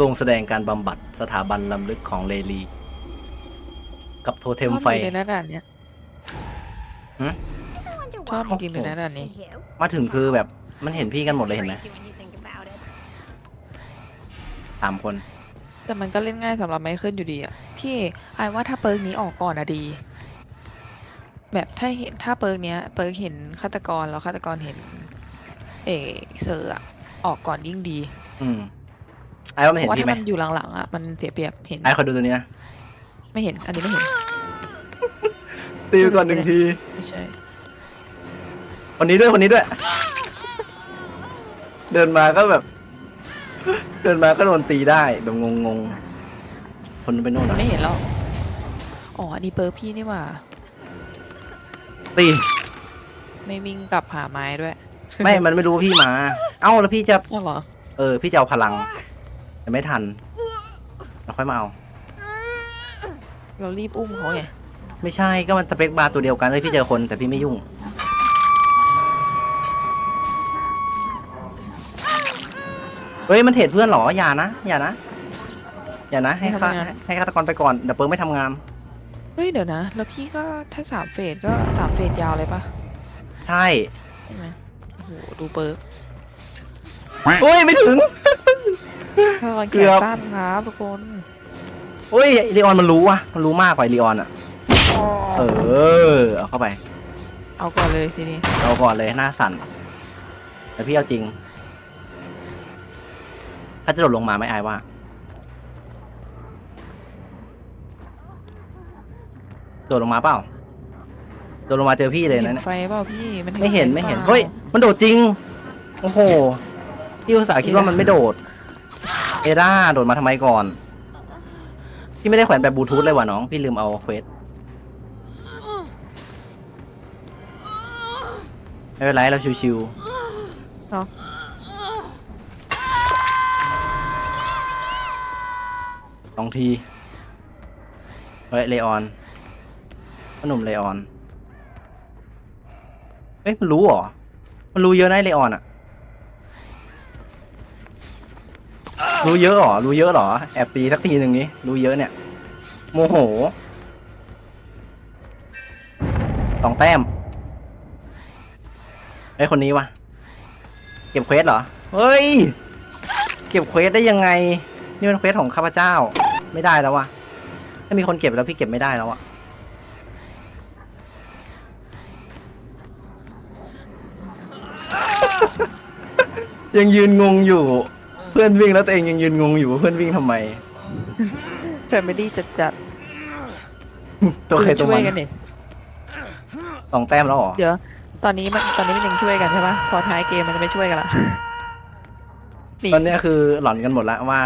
ลงแสดงการบำบัดสถาบันลำลึกของเลลี กับโทเทมไฟ ชอบจริงเลยนะด่านเนี้ยหืมชอบจริงเลยนะด่านนี้ มาถึงคือแบบมันเห็นพี่กันหมดเลยเห็นไหมสามคน แต่มันก็เล่นง่ายสำหรับไมเคิลอยู่ดีอะ พี่ไอายว่าถ้าเปิร์กนี้ออกก่อนอะดี แบบถ้าเห็นถ้าเปิร์กเนี้ย เปิร์กเห็นฆาตกรแล้วฆาตกรเห็น เอเซอร์อะออกก่อนยิ่งดี อืม ไอ้ว่ามันเพเห็นราะว่าพี่ถ้าไหมมันอยู่หลังๆอะมันเสียเปรียบเห็นไอ้คอยดูตัวนี้นะไม่เห็นอันนี้ไม่เห็นตีไปก่อนหนึ่งทีไม่ใช่คนนี้ด้วยคนนี้ด้วย เดินมาก็แบบ เดินมาก็โดนตีได้แบบงงๆคนไปโน่นมันอะไม่เห็นแล้วอ๋ออันนี้เปิร์กพี่นี่หว่า ตี ไม่วิ่งกลับหาไม้ด้วยไม่ มันไม่รู้ว่าพี่มา เอ้าแล้วพี่จะ อ้าวเหรอเออ พี่จะเอาพลัง แต่ไม่ทันเราค่อยมาเอา เรารีบอุ้มเขาไงไม่ใช่ก็มันสเปคบาร์ตัวเดียวกันเลยพี่เจอคนแต่พี่ไม่ยุ่ง เฮ้ยมันเทรดเพื่อนเหรออย่านะอย่านะอย่านะให้ฆาให้ฆาตกรไปก่อนเดี๋ยวเปิร์ไม่ทำงาน เฮ้ยเดี๋ยวนะ แล้วพี่ก็ถ้าสามเฟสก็สามเฟสยาวเลยปะใช่ใช่ไหมโอ้โหดูเปิร์กเฮ้ยไม่ถึง ถ้าวันเกืแขนอบ สั้นครับทุกคนเฮ้ยลีออนมันรู้ว่ะมันรู้มากกว่าลีออนอะ เออ เอาเข้าไป เอาก่อนเลยทีนี้เอาก่อนเลยหน้าสั่นแต่พี่เอาจริงถ้าจะโดดลงมาไม่อายว่า โดดลงมาเปล่า โดดลงมาเจอพี่เลยนะเห็เนี่ยนไฟเปล่าพี่มันไม่เห็นฟไม่เห็น ปล่าเฮ้ย มันโดดจริง โอ้โห พี่อุตส่าห์คิดว่ามันไม่โดด เอด้าโดดมาทำไมก่อน พี่ไม่ได้แขวนแบบบลูทูธเลยว่ะน้อง พี่ลืมเอาเควสไม่เป็นไรเราชิวเนาะๆสองที เฮ้ยเลออนพ่อหนุ่มเลออน เฮ้ยมันรู้เหรอ มันรู้เยอะนะไอ้เลออนอะ รู้เยอะเหรอ รู้เยอะเหรอ แอบตีสักทีหนึ่งนี้ รู้เยอะเนี่ย โมโหสองแต้มไอ้คนนี้วะ เก็บเควสเหรอ เฮ้ย เก็บเควสได้ยังไง นี่เป็นเควสของข้าพเจ้า ไม่ได้แล้ววะถ้ามีคนเก็บแล้วพี่เก็บไม่ได้แล้วอะยังยืนงงอยู่ พื่อนวิ่งแล้วตัวเองยังยืนงงอยู่ว่าเพื่อนวิ่งทำไม แฟมิลี่จัดจัดตัวใครตัวช่วมัยนกันดิสองแต้มแล้วเหรอเดี๋ยว ตอนนี้มันตอนนี้มันยังช่วยกันใช่ปะพอท้ายเกมมันจะไม่ช่วยกันละนี่ตอนเนี้ยคือหลอนกันหมดแล้วว่า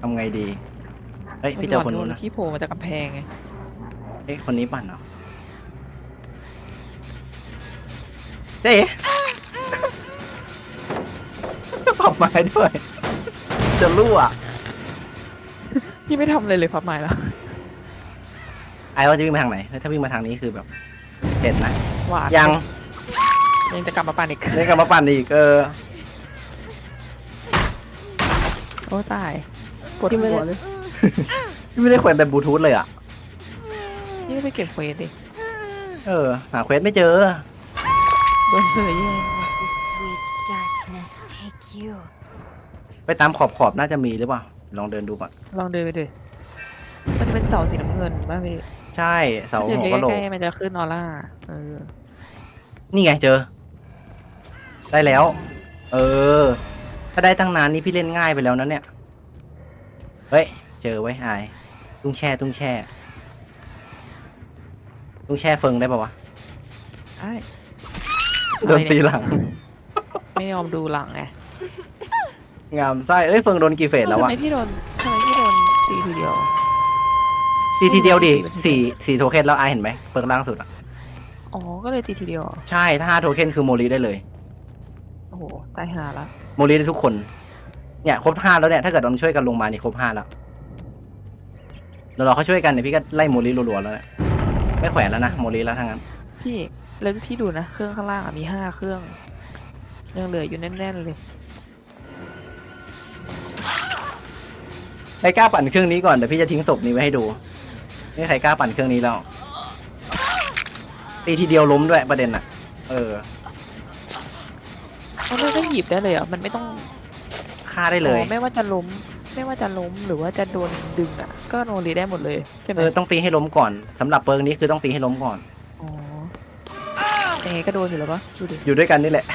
ทำไงดี เฮ้ยพี่เจอคนนู้นนะที่โผล่มาจากกำแพงไงเอ้ยคนนี้ปั่นเหรอเจ๊ ปรับไม้ด้วย จะรั่วพี่ไม่ทำอะไรเลยความหมายแล้วไอ้ว่าจะวิ่งมาทางไหนเฮ้ยถ้าวิ่งมาทางนี้คือแบบเห็นนะ หวานยังยังจะกลับมาปั่นอีกเล่นกลับมาปั่นอีกเออ โอ้ตายปวดพี่ไม่หัวเลยพี่ไม่ได้แขวนแบบบลูทูธเลยอะ นี่ไปเก็บเควสดิเออ หาเควสไม่เจอ โดนเลยแย่ง Let the sweet darkness take you. ไปตามขอบขอบๆน่าจะมีหรือเปล่า ลองเดินดูก่อน ลองเดินไปดิมันเป็นเสาสีน้ำเงินป่ะพี่ใช่เสาเดินหัวไปกะโหลใกกล้ๆมันจะขึ้นออร่าเออนี่ไงเจอ ได้แล้ว เออ ถ้าได้ตั้งนานนี่พี่เล่นง่ายไปแล้วนะเนี่ย เฮ้ย เจอไว้ยอาย ตุ้งแช่ ตุ้งแช่ ตุ้งแช่เฟิงได้ปะวะใช่โดนตีหลัง ไม่ยอมดูหลังไง งามไส้เอ้ยเฟิงโดนกี่เฟสแล้วทำวะไมพี่โดนทำไมพี่โดนตีทีเดียว ตีทีเดียวดิตีไปทีเดียวสี่สี่โทเค็นแล้วอายเห็นไหมเฟิงล่างสุดอะอ๋อ ก็เลยตีทีเดียวเหรอใช่ถ้าห้าโทเค็นคือโมลีได้เลย โอ้โห ตายหาละโมลีได้ทุกคน เนี่ยครบห้าแล้วเนี่ยถ้าเกิดเราช่วยกันลงมานี่ครบห้าแล้วเดี๋ยวเราเขาช่วยกันเนี่ยพี่ก็ไล่โมลีรัวๆแล้วเนี่ยไม่แขวนแล้วนะโมลีแล้วทั้งนั้น พี่แล้วพี่ดูนะ เครื่องข้างล่างอะมีห้าเครื่อง ยังเหลืออยู่แน่นๆเลย รกล้าปั่นเครื่องนี้ก่อนเดี๋ยวพี่จะทิ้งศพนี้ไว้ให้ดูนี่ใครกล้าปั่นเครื่องนี้แล้วตีทีเดียวล้มด้วยประเด็นอะเออมันไม่ได้หยิบได้เลยอะมันไม่ต้องฆ่าได้เลย อ๋อไม่ว่าจะล้ม ไม่ว่าจะล้มหรือว่าจะโดนดึงอะ ก็โนรีได้หมดเลยใช่ไหมเออต้องตีให้ล้มก่อนสำหรับเปิร์กนี้คือต้องตีให้ล้มก่อน อ๋อเอะก็โดนอยู่แล้วปะดูดิอยู่ด้วยกันนี่แหละ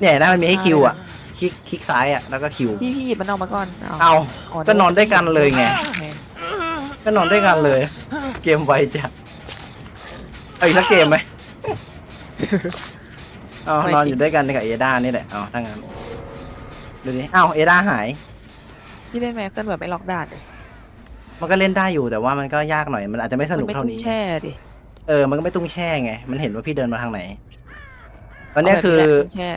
เนี่ยนะมันมีให้คิวอะ คลิกคลิกซ้ายอะแล้วก็คิว พี่พี่หยิบมันออกมาก่อนเอาเอาอ๋อก็นอนด้วยกันเลยไงโอคก็นอนด้วยกันเลย เกมไวจัดเอาอีกสักเกมไหม เอานอนอยู่ด้วยกันกับเอด้านี่แหละ เอาถ้างั้นดูดิอ้าวเอด้าหาย พี่เล่นแม็กเกิลแบบไม่ล็อกด่านเลยมันก็เล่นได้อยู่แต่ว่ามันก็ยากหน่อย มันอาจจะไม่สนุกมัไม่เท่าต้องนี้ แช่ดิเออ มันก็ไม่ตุ้งแช่ไง มันเห็นว่าพี่เดินมาทางไหน ตอนเนี้ยคือเอาแบบนี้แหละตุ้งแช่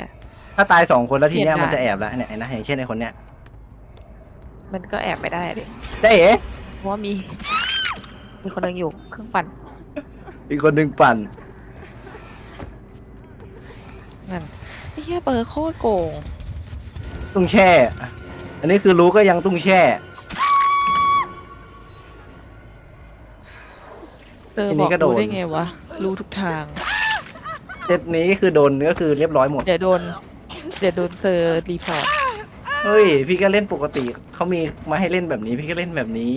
ถ้าตายสองคนแล้วทีเนี้ยเปลี่ยนมันจะได้แอบแล้วเนี่ยไอ้นะอย่างเช่นไอ้คนเนี้ยมันก็แอบไปได้ดิเจ๊เอ๋เพราะว่ามี มีคนหนึงอยู่เครื่องปั่นอีกคนหนึ่งปั่น นั่นไอ้เหี้ยเปิดโคตรโกงตุ้งแช่ อันนี้คือรู้ก็ยังตุ้งแช่ เออทีบนี้อกก็โดน รู้ได้ไงวะ รู้ทุกทาง เซตนี้คือโดนก็คือเรียบร้อยหมด เดี๋ยวโดน เดี๋ยวโดนเซอร์รีพอร์ตเฮ้ย พี่ก็เล่นปกติเขามีมาให้เล่นแบบนี้ พี่ก็เล่นแบบนี้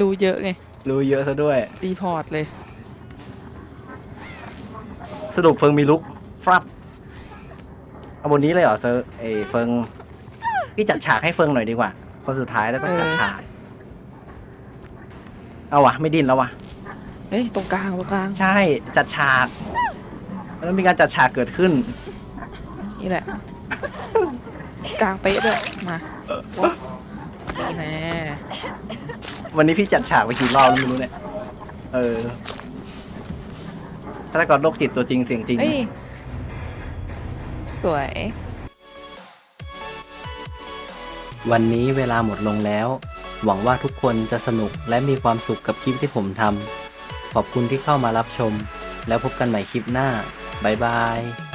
รู้เยอะไง รู้เยอะซะด้วย รีพอร์ตเลย สรุปเฟิงมีลุกฟรับเอาบนนี้เลยเหรอเซอร์เอยเฟิงพี่จัดฉากให้เฟิงหน่อยดีกว่า คนสุดท้ายแล้วต้องจัดเออฉาก เอาวะไม่ดิ้นแล้ววะเฮ้ย ตรงกลางตรงกลาง ใช่จัดฉาก มันต้องมีการจัดฉากเกิดขึ้น นี่แหละ กลางเป๊ะด้วยมานี่แน่วันนี้พี่จัดฉากไปกี่รอบแล้วไม่รู้เนี่ย เออฆาตกรโรคจิตตัวจริงเสียงจริง เอ้ยสวย วันนี้เวลาหมดลงแล้ว หวังว่าทุกคนจะสนุกและมีความสุขกับคลิปที่ผมทำขอบคุณที่เข้ามารับชม แล้วพบกันใหม่คลิปหน้า บ๊ายบาย